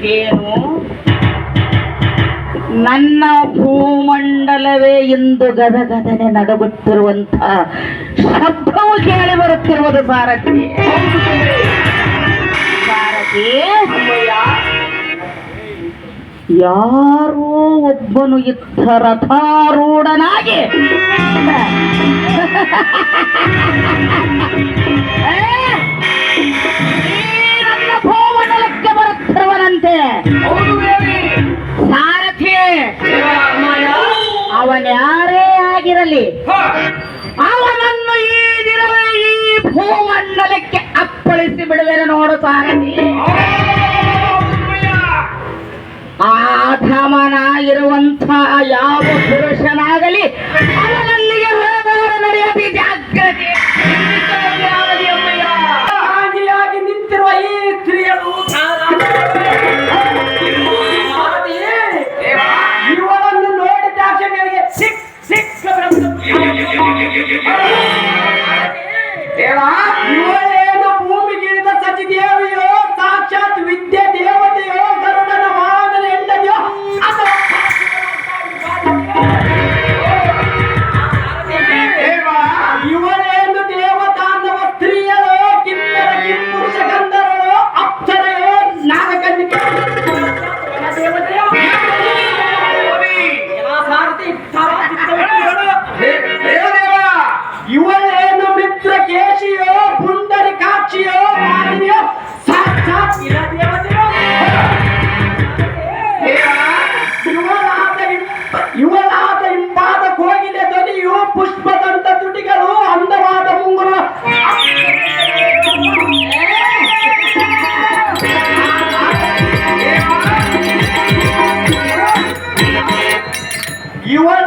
ಇದೇನು ನನ್ನ ಭೂಮಂಡಲವೇ ಎಂದು ಗದಗದನೆ ನಡಗುತ್ತಿರುವಂತಹ ಶಬ್ದವು ಕೇಳಿ ಬರುತ್ತಿರುವುದು ಭಾರತಿ. ಭಾರತಿ ಯಾರೋ ಒಬ್ಬನು ಇತ್ತ ರಥಾರೂಢನಾಗಿ. ಬಂದಂತೆ ಸಾರಥಿ ಅವನ್ಯಾರೇ ಆಗಿರಲಿ ಅವನನ್ನು ಈ ದಿನವೇ ಈ ಭೂಮಂಡಲಕ್ಕೆ ಅಪ್ಪಳಿಸಿ ಬಿಡುವೆನು ನೋಡು ಸಾರಥಿ. ಆಧಮನಾಗಿರುವಂತಹ ಯಾವ ಪುರುಷನಾಗಲಿ ಅವನಲ್ಲಿಗೆ ಹೋಗುವ ನಡೆಯತಿ ಜಾಗ್ರತೆ. ಇವಳೇನು ಮಿತ್ರ ಕೇಶಿಯೋ ಪುಂದರಿ ಕಾಕ್ಷಿಯೋ ಮಾಲಿನಿಯೋ ಸಾಕ್ಷಾತ್ ಇವಳಾದ ಇಂಪಾದ ಕೋಗಿಲೆ ಧ್ವನಿಯು ಪುಷ್ಪದಂತ ತುಟಿಗಳು ಅಂದವಾದ ಮುಂಗುರ. ಇವಳ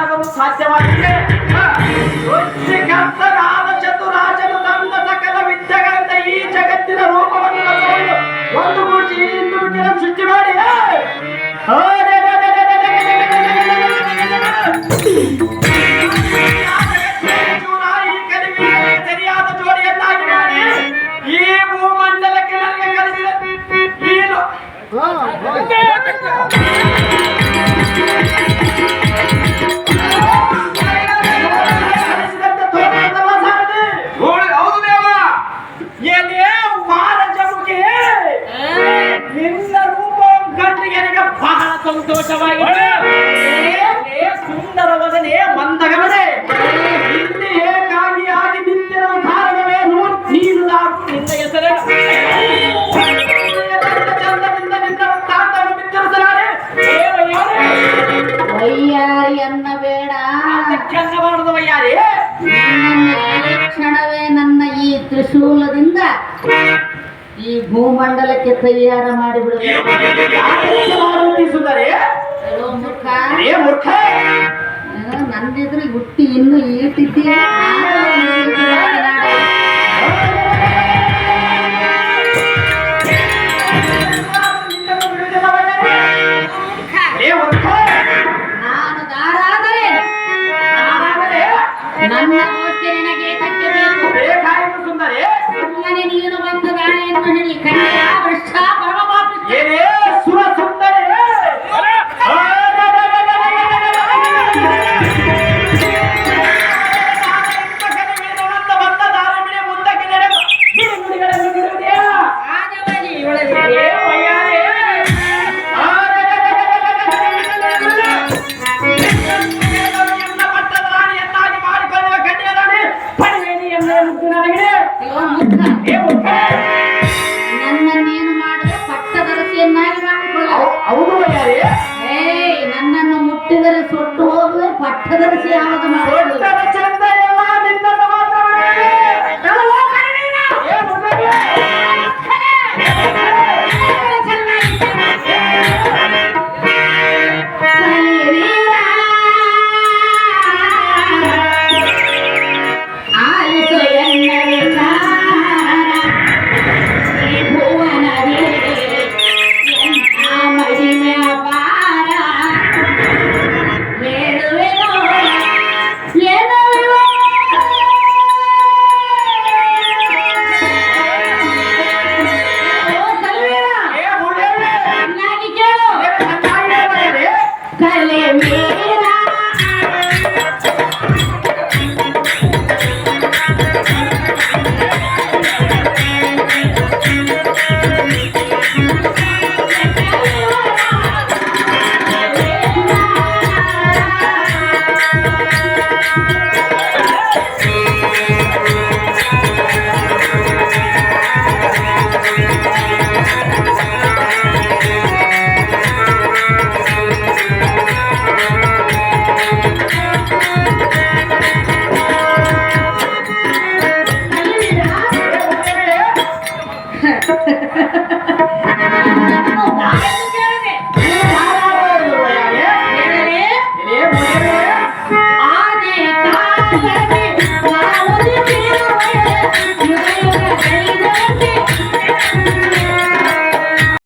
ಯಾರಾದರೂ ಸಾಧ್ಯವಾಗಿದೆ? ಸಂತೋಷವಾಗಿದೆ ಸುಂದರವದನೆ ಮಂದಗಮನೆ ಹಿಂದೆ ಏಕಾಗಿ ಆಗಿ ನಿಂತಿರುವ ಕಾರಣವೇ ನೀನು ನಿನ್ನ ಹೆಸರೇ. ವಯ್ಯಾರಿಯನ್ನ ಬೇಡ. ಮಾಡದ ವಯ್ಯಾರಿ. ಕ್ಷಣವೇ ನನ್ನ ಈ ತ್ರಿಶೂಲದಿಂದ ಈ ಭೂಮಂಡಲಕ್ಕೆ ತಯಾರ ಮಾಡಿಬಿಡುತ್ತಾರೆ ನಂದಿದ್ರೆ ಹುಟ್ಟಿ ಇನ್ನು ಈಟಿದ್ದೀಯ? Renunciar.